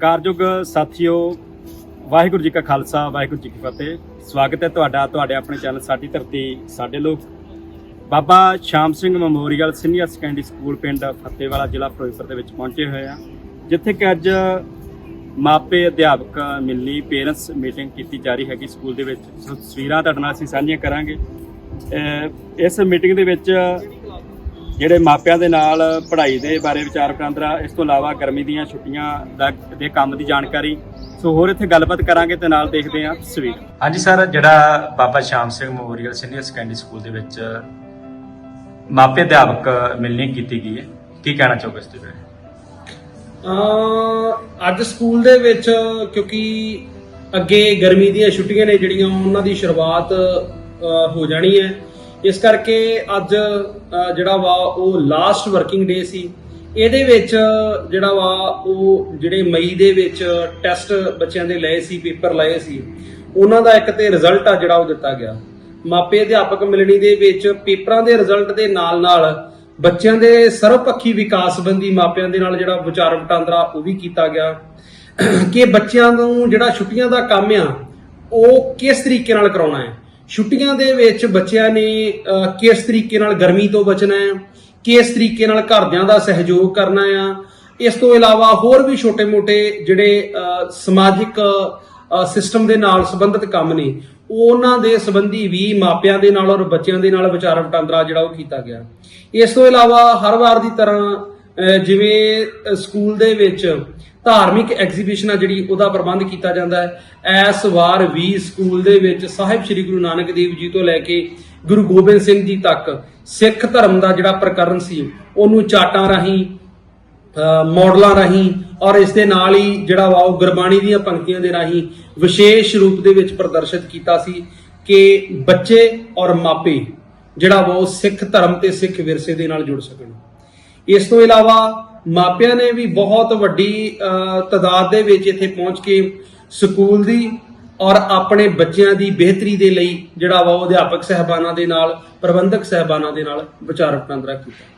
ਕਾਰਜੋਗ ਸਾਥੀਓ, ਵਾਹਿਗੁਰੂ ਜੀ ਕਾ ਖਾਲਸਾ, ਵਾਹਿਗੁਰੂ ਜੀ ਕੀ ਫਤਿਹ। ਸਵਾਗਤ ਹੈ ਤੁਹਾਡਾ, ਤੁਹਾਡੇ ਆਪਣੇ ਚੈਨਲ ਸਾਡੀ ਧਰਤੀ, ਸਾਡੇ ਲੋਕ। Baba Sham Singh memorial senior secondary school ਪਿੰਡ ਫਤਿਹਵਾਲਾ ਜ਼ਿਲ੍ਹਾ ਫਿਰੋਜ਼ਪੁਰ ਦੇ ਵਿੱਚ ਪਹੁੰਚੇ ਹੋਏ ਆ ਜਿੱਥੇ ਕਿ ਅੱਜ ਮਾਪੇ, ਅਧਿਆਪਕ ਮਿਲਣੀ ਪੇਰੈਂਟਸ ਮੀਟਿੰਗ ਕੀਤੀ ਜਾ ਰਹੀ ਹੈਗੀ ਸਕੂਲ ਦੇ ਵਿੱਚ। ਤਸਵੀਰਾਂ ਤੁਹਾਡੇ ਨਾਲ ਅਸੀਂ ਸਾਂਝੀਆਂ ਕਰਾਂਗੇ। ਇਸ ਮੀਟਿੰਗ ਦੇ ਵਿੱਚ ਜਿਹੜੇ ਮਾਪਿਆਂ ਦੇ ਨਾਲ ਪੜ੍ਹਾਈ ਦੇ ਬਾਰੇ ਵਿਚਾਰ ਵਟਾਂਦਰਾ ਇਸ ਤੋਂ ਇਲਾਵਾ ਗਰਮੀ ਦੀਆਂ ਛੁੱਟੀਆਂ ਦਾ ਦੇ ਕੰਮ ਦੀ ਜਾਣਕਾਰੀ। ਸੋ ਹੋਰ ਇੱਥੇ ਗੱਲਬਾਤ ਕਰਾਂਗੇ ਤੇ ਨਾਲ ਦੇਖਦੇ ਹਾਂ ਤਸਵੀਰ ਹਾਂਜੀ ਸਰ ਜਿਹੜਾ Baba Sham Singh memorial senior secondary school ਦੇ ਵਿੱਚ ਮਾਪੇ ਅਧਿਆਪਕ ਮਿਲਣੀ ਕੀਤੀ ਗਈ ਹੈ। ਕੀ ਕਹਿਣਾ ਚਾਹੋਗੇ ਇਸ ਦੇ ਬਾਰੇ? ਅੱਜ ਸਕੂਲ ਦੇ ਵਿੱਚ ਕਿਉਂਕਿ ਅੱਗੇ ਗਰਮੀ ਦੀਆਂ ਛੁੱਟੀਆਂ ਨੇ ਜਿਹੜੀਆਂ ਉਹਨਾਂ ਦੀ ਸ਼ੁਰੂਆਤ ਹੋ ਜਾਣੀ ਹੈ। ਇਸ ਕਰਕੇ ਅੱਜ ਜਿਹੜਾ ਵਾ ਉਹ ਲਾਸਟ ਵਰਕਿੰਗ ਡੇ ਸੀ। ਇਹਦੇ ਵਿੱਚ ਜਿਹੜਾ ਵਾ ਉਹ ਜਿਹੜੇ ਮਈ ਦੇ ਵਿੱਚ ਟੈਸਟ ਬੱਚਿਆਂ ਦੇ ਲਏ ਸੀ, ਪੇਪਰ ਲਏ ਸੀ, ਉਹਨਾਂ ਦਾ ਇੱਕ ਤੇ ਰਿਜ਼ਲਟ ਆ ਜਿਹੜਾ ਉਹ ਦਿੱਤਾ ਗਿਆ। ਮਾਪੇ ਅਧਿਆਪਕ ਮਿਲਣੀ ਦੇ ਵਿੱਚ ਪੇਪਰਾਂ ਦੇ ਰਿਜ਼ਲਟ ਦੇ ਨਾਲ ਨਾਲ ਬੱਚਿਆਂ ਦੇ ਸਰਵਪੱਖੀ ਵਿਕਾਸ ਸੰਬੰਧੀ ਮਾਪਿਆਂ ਦੇ ਨਾਲ ਜਿਹੜਾ ਵਿਚਾਰ ਵਟਾਂਦਰਾ ਉਹ ਵੀ ਕੀਤਾ ਗਿਆ। ਕਿ ਬੱਚਿਆਂ ਨੂੰ ਜਿਹੜਾ ਛੁੱਟੀਆਂ ਦਾ ਕੰਮ ਆ, ਉਹ ਕਿਸ ਤਰੀਕੇ ਨਾਲ ਕਰਾਉਣਾ ਹੈ? ਛੁੱਟੀਆਂ ਦੇ ਵਿੱਚ ਬੱਚਿਆਂ ਨੇ ਕਿਸ ਤਰੀਕੇ ਨਾਲ ਗਰਮੀ ਤੋਂ ਬਚਣਾ ਹੈ, ਕਿਸ ਤਰੀਕੇ ਨਾਲ ਘਰਦਿਆਂ ਦਾ ਸਹਿਯੋਗ ਕਰਨਾ ਆ ਇਸ ਤੋਂ ਇਲਾਵਾ ਹੋਰ ਵੀ ਛੋਟੇ-ਮੋਟੇ ਜਿਹੜੇ ਸਮਾਜਿਕ ਸਿਸਟਮ ਦੇ ਨਾਲ ਸੰਬੰਧਿਤ ਕੰਮ ਨੇ, ਉਹਨਾਂ ਦੇ ਸੰਬੰਧੀ ਵੀ ਮਾਪਿਆਂ ਦੇ ਨਾਲ ਔਰ ਬੱਚਿਆਂ ਦੇ ਨਾਲ ਵਿਚਾਰ ਵਟਾਂਦਰਾ ਜਿਹੜਾ ਉਹ ਕੀਤਾ ਗਿਆ। ਇਸ ਤੋਂ ਇਲਾਵਾ ਹਰ ਵਾਰ ਦੀ ਤਰ੍ਹਾਂ ਜਿਵੇਂ ਸਕੂਲ ਦੇ ਵਿੱਚ ਧਾਰਮਿਕ ਐਗਜ਼ੀਬਿਸ਼ਨ ਆ ਜਿਹੜੀ ਉਹਦਾ ਪ੍ਰਬੰਧ ਕੀਤਾ ਜਾਂਦਾ ਹੈ। ਇਸ ਵਾਰ ਵੀ ਸਕੂਲ ਦੇ ਵਿੱਚ ਸਾਹਿਬ ਸ੍ਰੀ ਗੁਰੂ ਨਾਨਕ ਦੇਵ ਜੀ ਤੋਂ ਲੈ ਕੇ ਗੁਰੂ ਗੋਬਿੰਦ ਸਿੰਘ ਜੀ ਤੱਕ ਸਿੱਖ ਧਰਮ ਦਾ ਜਿਹੜਾ ਪ੍ਰਕਰਨ ਸੀ ਉਹਨੂੰ ਚਾਟਾਂ ਰਾਹੀਂ ਅ, ਮਾਡਲਾਂ ਰਾਹੀਂ ਔਰ ਇਸ ਦੇ ਨਾਲ ਹੀ ਜਿਹੜਾ ਵਾ ਉਹ ਗੁਰਬਾਣੀ ਦੀਆਂ ਪੰਕਤੀਆਂ ਦੇ ਰਾਹੀਂ ਵਿਸ਼ੇਸ਼ ਰੂਪ ਦੇ ਵਿੱਚ ਪ੍ਰਦਰਸ਼ਿਤ ਕੀਤਾ ਸੀ ਕਿ ਬੱਚੇ ਔਰ ਮਾਪੇ ਜਿਹੜਾ ਵਾ ਉਹ ਸਿੱਖ ਧਰਮ ਤੇ ਸਿੱਖ ਵਿਰਸੇ ਦੇ ਨਾਲ ਜੁੜ ਸਕਣ। ਇਸ ਤੋਂ ਇਲਾਵਾ ਮਾਪਿਆਂ ਨੇ ਵੀ ਬਹੁਤ ਵੱਡੀ ਅ, ਤਾਦਾਦ ਦੇ ਵਿੱਚ ਇੱਥੇ ਪਹੁੰਚ ਕੇ ਸਕੂਲ ਦੀ ਔਰ ਆਪਣੇ ਬੱਚਿਆਂ ਦੀ ਬਿਹਤਰੀ ਦੇ ਲਈ ਜਿਹੜਾ ਵਾ ਉਹ ਅਧਿਆਪਕ ਸਹਿਬਾਨਾਂ ਦੇ ਨਾਲ ਪ੍ਰਬੰਧਕ ਸਹਿਬਾਨਾਂ ਦੇ ਨਾਲ ਵਿਚਾਰ ਵਟਾਂਦਰਾ ਕੀਤਾ।